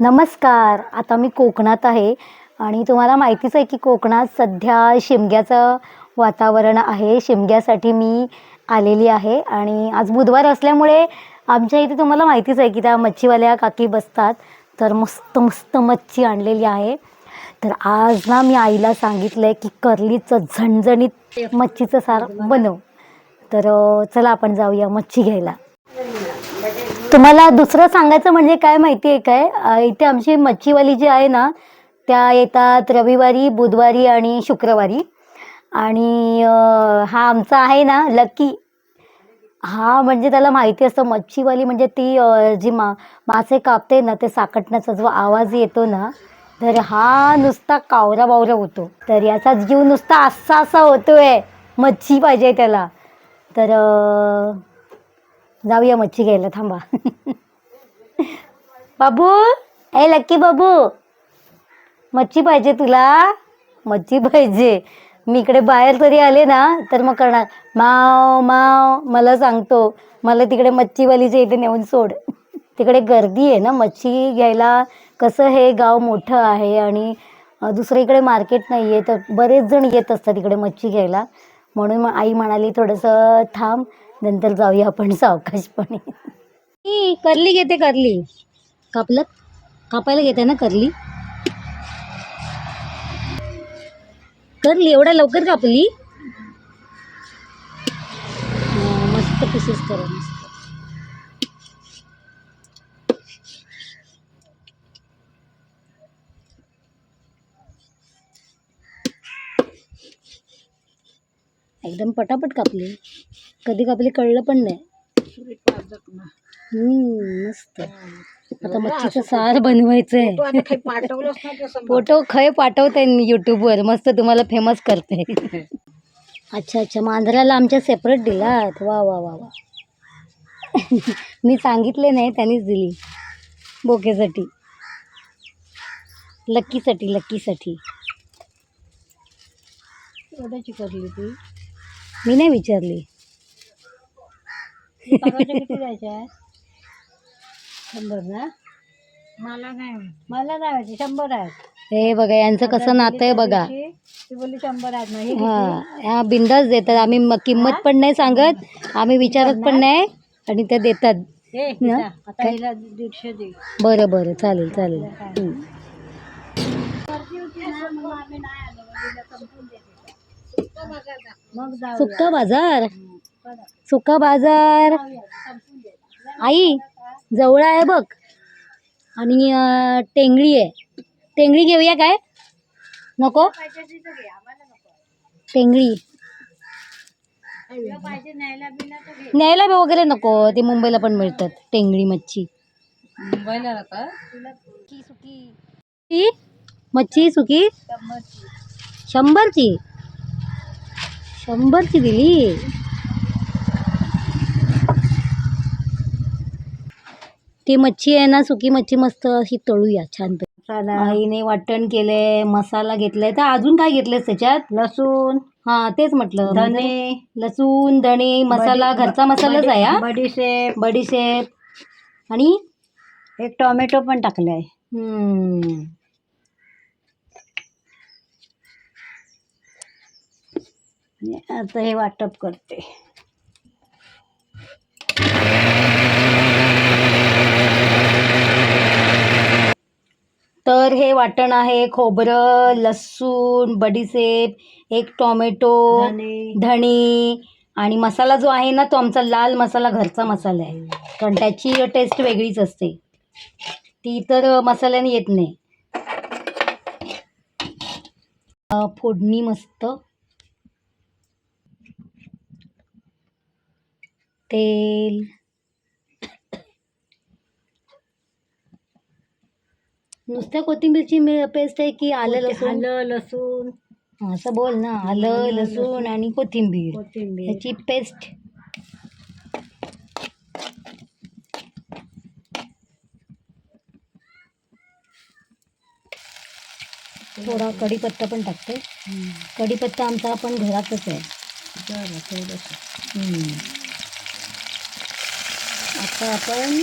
नमस्कार. आता मी कोकणात आहे आणि तुम्हाला माहितीच आहे की कोकणात सध्या शिमग्याचं वातावरण आहे. शिमग्यासाठी मी आलेली आहे आणि आज बुधवार असल्यामुळे आमच्या इथे तुम्हाला माहितीच आहे की त्या मच्छीवाल्या काकी बसतात. तर मस्त मस्त मच्छी आणलेली आहे. तर आज ना मी आईला सांगितलं आहे की कर्लीचं झणझणीत मच्छीचं सार बनव. तर चला आपण जाऊया मच्छी घ्यायला. तुम्हाला दुसरं सांगायचं म्हणजे काय माहिती आहे काय? इथे आमची मच्छीवाली जी आहे ना त्या येतात रविवारी बुधवारी आणि शुक्रवारी. आणि हा आमचा आहे ना लकी. हा म्हणजे त्याला माहिती असतं मच्छीवाली म्हणजे ती जी मा मासे कापते ना ते साकटण्याचा जो आवाज येतो ना तर हा नुसता कावरा बावरा होतो. तर याचा जीव नुसता असा असा होतोय मच्छी पाहिजे त्याला. तर जाऊया मच्छी घ्यायला थांबा. बाबू ए लक्की बाबू. मच्छी पाहिजे तुला. मच्छी पाहिजे. मी इकडे बाहेर तरी आले ना तर मग करणार. माव माव मला सांगतो. मला तिकडे मच्छीवालीच्या इथे नेऊन सोड. तिकडे गर्दी आहे ना मच्छी घ्यायला. कसं हे गाव मोठं आहे आणि अ, दुसरं इकडे मार्केट नाही आहे तर बरेच जण येत असतात इकडे मच्छी घ्यायला. म्हणून आई म्हणाली थोडंसं थांब. नंतर जाऊया आपण सावकाशपणे. ई, करली घेते करली. कापलं? कापायला घेते ना करली? करली एवढ्या लवकर कापली? मस्त पिसेस करा मस्त. एकदम पटापट कापली. कधी कापली कळलं पण नाही. हम्म, मस्त. आता मच्छीचं सार बनवायचंय. फोटो खय पाठवते युट्यूबवर मस्त तुम्हाला फेमस करते. अच्छा अच्छा. मांजराला आमच्या सेपरेट दिलात? वा वा वा वा. मी सांगितले नाही त्यांनीच दिली. बोकेसाठी. लक्कीसाठी लक्कीसाठी. एवढ्याची करली ती. मी नाही विचारली. किती द्यायच्या शंभर ना? मला नाही मला नाही शंभर आहेत. हे बघा यांचं कसं नातं आहे बघा. ती बोलली शंभर आहेत ना ही हा ह्या बिंदास देतात आम्ही म- किंमत पण नाही सांगत आम्ही विचारत पण नाही आणि ते देतात. हे ना? हिला दीडशे दे. बरं बरं चालेल चालेल. मग सुक्का बाजार? सुक्का बाजार. आई जवळ आहे बघ. आणि टेंगळी आहे. टेंगळी घेऊया काय? नको? टेंगळी न्यायला वगैरे नको. ती मुंबईला पण मिळतात टेंगळी मच्छी. मुंबईला मच्छी सुकी? शंभरची? शंभरची दिली? ती मच्छी आहे ना सुकी मच्छी मस्त अशी तळूया छान आईने वाटण केलंय मसाला घेतलाय. तर अजून काय घेतलंय त्याच्यात? लसूण. हा तेच म्हटलं. म्हणजे धने लसूण धणे मसाला घरचा मसालाच आहे हा. बडीशेप बडीशेप आणि? एक टोमॅटो पण टाकलाय. आता हे वाटप करते. तर हे वाटण आहे खोबरं लसूण बडीशेप एक टोमॅटो धणे. आणि मसाला जो आहे ना तो आमचा लाल मसाला घरचा मसाला आहे. कारण त्याची टेस्ट वेगळीच असते. ती इतर मसाल्याने येत नाही. फोडणी मस्त. तेल. नुसत्या कोथिंबीरची पेस्ट आहे की आलं लसूण? आलं लसूण. असं बोल ना. आलं लसूण. आणि कोथिंबीर. कोथिंबीर. ह्याची पेस्ट. थोडा कढीपत्ता पण टाकते. कढीपत्ता आमचा पण घरातच आहे. बरं थोडंसं हम्म. आता आपण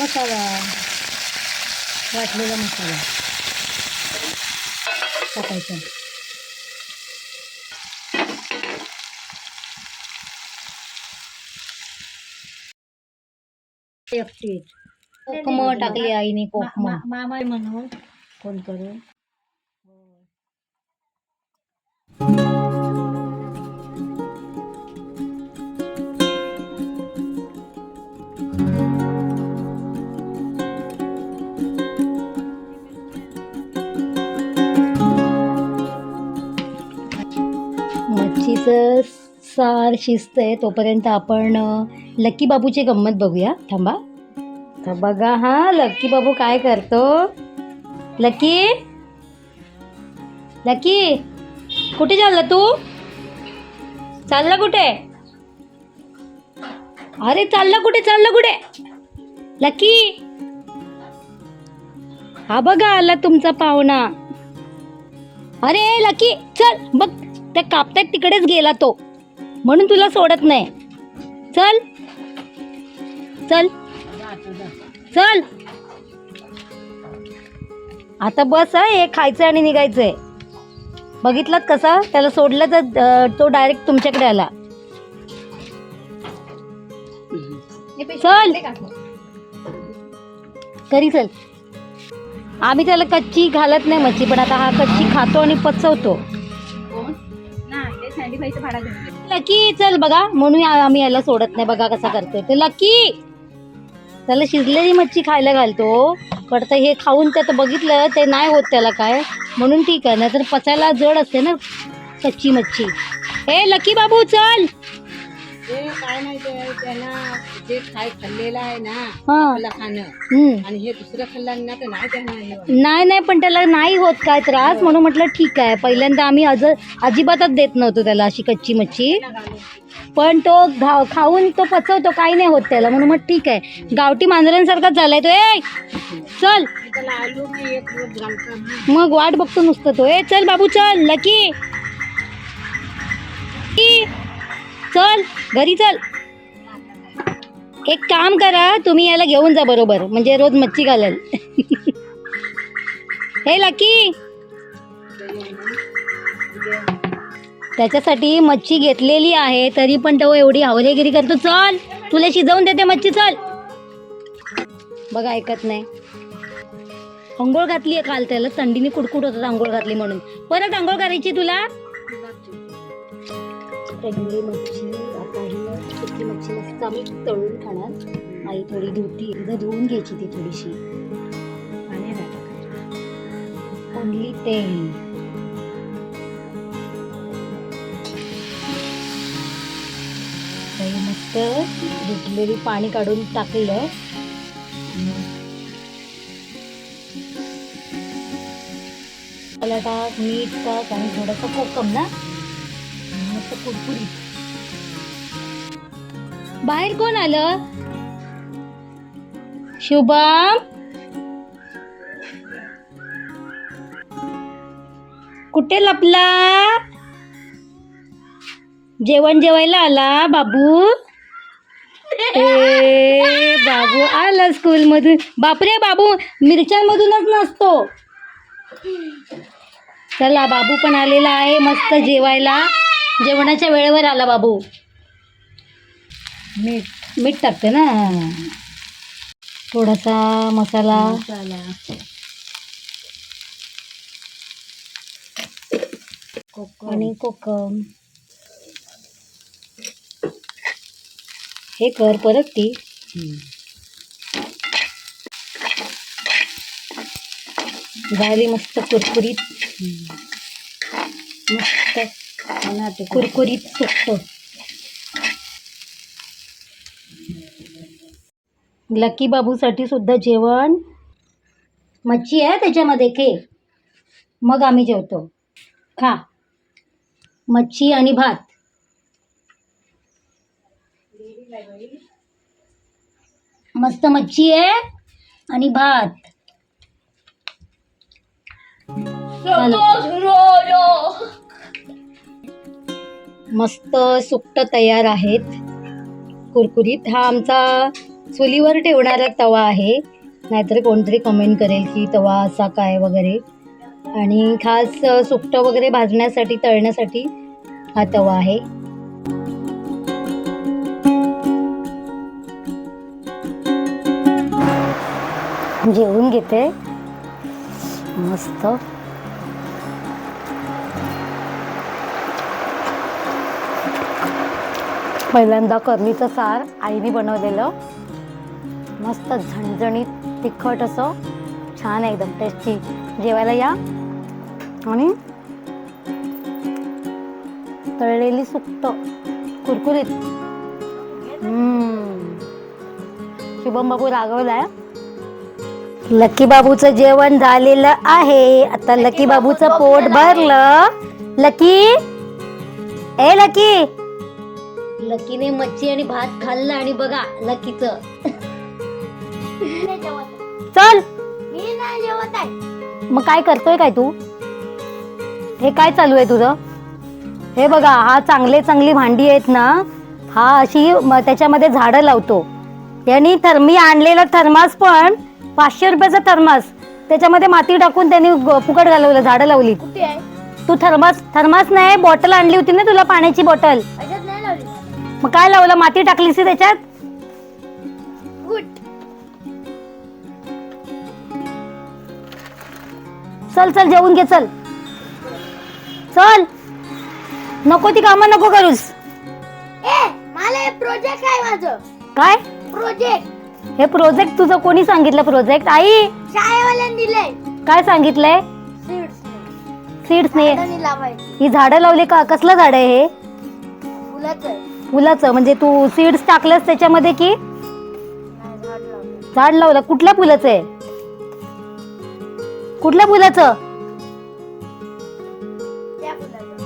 मसाला वाटलेला मसाला. टाकायचा. कोकम टाकली आईने कोकम मामा म्हणून फोन करून. मच्छीचं सार शिजतंय तोपर्यंत आपण लक्की बाबूची गंमत बघूया. थांबा. तर बघा हा लक्की बाबू काय करतो? लकी? लकी? कुठे चालला तू? चालला कुठे? अरे चालला कुठे चालला कुठे? लकी? हा बघा आला तुमचा पाहुणा. अरे लकी चल बघ. त्या कापतायत तिकडेच गेला तो. म्हणून तुला सोडत नाही. चल. चल. चल. आता बस आहे हे खायचं आणि निघायचंय. बघितलात कसा? त्याला सोडलं तर तो डायरेक्ट तुमच्याकडे आला. चल. घरी चल. आम्ही त्याला कच्ची घालत नाही मच्छी पण आता हा कच्ची खातो आणि पचवतो. लकी चल बघा म्हणून आ- आम्ही याला सोडत नाही बघा कसा करतोय ते. लकी! त्याला शिजलेली मच्छी खायला घालतो पण आता हे खाऊन त्यात बघितलं ते नाही होत त्याला काय. म्हणून ठीक आहे नाहीतर पचायला जड असते ना कच्ची मच्छी. ए लकी बाबू चल! ते काय त्यांना जे खाय खाल्लेलं आहे ना हा. आपलं खाणं. हम्म. आणि हे दुसरं खाल्लं ना तर नाही त्यांना हे होत. नाही नाही पण त्याला नाही होत काय त्रास म्हणून म्हटलं ठीक आहे. पहिल्यांदा आम्ही अज अजिबातच देत नव्हतो त्याला अशी कच्ची मच्छी. पण तो घा खाऊन तो पचवतो काही नाही होत त्याला. म्हणून मग ठीक आहे. गावठी मांजरांसारखाच झालाय तो. ए चल. त्याला आलू की एक रोज घालतो मग वाट बघतो नुसतं तो. ए चल बाबू चल. लकी लकी, चल. घरी चल. एक काम करा तुम्ही याला घेऊन जा बरोबर. म्हणजे रोज मच्छी घालेल हे लकी. त्याच्यासाठी मच्छी घेतलेली आहे तरी पण तो एवढी हवरेगिरी करतो. चल तुला शिजवून देते मच्छी चल. बघा ऐकत नाही. आंघोळ घातली आहे काल त्याला. थंडीने कुडकुड होतात आंघोळ घातली म्हणून. परत आंघोळ करायची तुला? मच्छी. मस्त आम्ही तळून खाणार. आई थोडी धुती एकदा धुवून घ्यायची ती थोडीशी. आणि ओनली तेल मस्त धुतलेली पाणी काढून टाकलं. टाक मीठ टाक आणि थोडंसं कोकम ना? मस्त कुरकुरीत. बाहेर कोण आलं? शुभम? कुठे लपला? जेवण जेवायला आला बाबू? ए बाबू आला स्कूल मधून बापरे बाबू मिरच्यांमधूनच नसतो. चला बाबू पण आलेला आहे मस्त जेवायला. जेवणाच्या वेळेवर आला बाबू. मीठ. मीठ टाकते ना? थोडासा मसाला. मसाला. कोकम. आणि कोकम. हे कर परत ती. झाली मस्त कुरकुरीत. मस्त. कुरकुरीत सुकत लकी बाबूसाठी सुद्धा जेवण मच्छी आहे त्याच्यामध्ये के मग आम्ही जेवतो. खा. मच्छी आणि भात. मस्त मच्छी आहे आणि भात. मस्त सुकट तयार आहेत कुरकुरीत. हा आमचा चुलीवर ठेवणारा तवा आहे. नाहीतर कोणतरी कमेंट करेल की तवा असा काय वगैरे. आणि खास सुकटं वगैरे भाजण्यासाठी तळण्यासाठी हा तवा आहे. जेवून घेते. मस्त. पहिल्यांदा करणीचं सार आईने बनवलेलं. मस्त झणझणीत तिखट असं. छान आहे एकदम टेस्टी जेवायला या. आणि तळलेली सुकट कुरकुरीत. हम्म. शुभम बाबू रागवलाय. लकी बाबूचं जेवण झालेलं आहे. आता लकी बाबूचं पोट भरलं. लकी? ए लकी? लकीने मच्छी आणि भात खाल्लं आणि बघा लकीच. चल. मग काय करतोय काय तू? हे काय चालू आहे तुझं? हे बघा हा चांगले चांगली भांडी आहेत ना हा अशी म- त्याच्यामध्ये झाडं लावतो. यांनी थर मी आणलेला थर्मास पण पाचशे रुपयाचा थर्मास. त्याच्यामध्ये माती टाकून त्यांनी ग- फुकट घालवलं झाडं लावली. कुठे आहे? तू थर्मास थर्मास नाही बॉटल आणली होती ना तुला पाण्याची बॉटल? अशात नाही लावली. मग काय लावलं? माती टाकलीस ती त्याच्यात? चल चल जेवून घे चल. चल. नको ती कामं नको करूस. ए मला प्रोजेक्ट आहे माझं. काय? प्रोजेक्ट हे प्रोजेक्ट तुझं कोणी सांगितलं प्रोजेक्ट आई. शाळेवाल्यांनी दिलंय. काय सांगितलंय? सीड्स सीड्स ने. झाडांनी लावायची. ही झाडं लावली का? कसलं झाड आहे हे? फुलाचं. आहे. फुलाचं. म्हणजे तू सीड्स टाकलंस त्याच्यामध्ये की? नाही, झाड लावलंय. झाड लावलं. कुठल्या फुलाचं आहे? कुठल्या फुलाचं त्या फुलाचं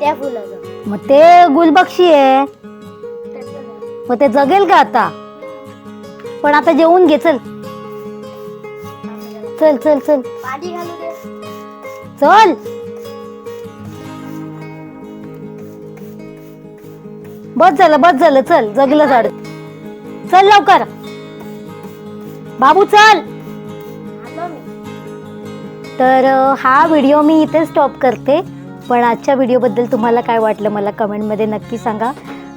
त्या फुलाचं मग ते गुलबक्षी आहे. मग ते जगेल का आता? पण आता जेवून घे चल. चल चल चल. पाणी घालू दे. चल. बस झालं बस झालं चल. जगलं झाड. चल लवकर. बाबू चल. तर हा व्हिडिओ मी इथे स्टॉप करते. पण आजच्या व्हिडिओबद्दल तुम्हाला काय वाटलं मला कमेंटमध्ये नक्की सांगा.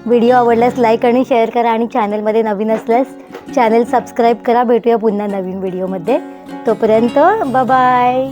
व्हिडिओ आवडल्यास लाईक आणि शेअर करा आणि चॅनलमध्ये नवीन असल्यास चॅनल सबस्क्राईब करा. भेटूया पुन्हा नवीन व्हिडिओमध्ये तोपर्यंत बाय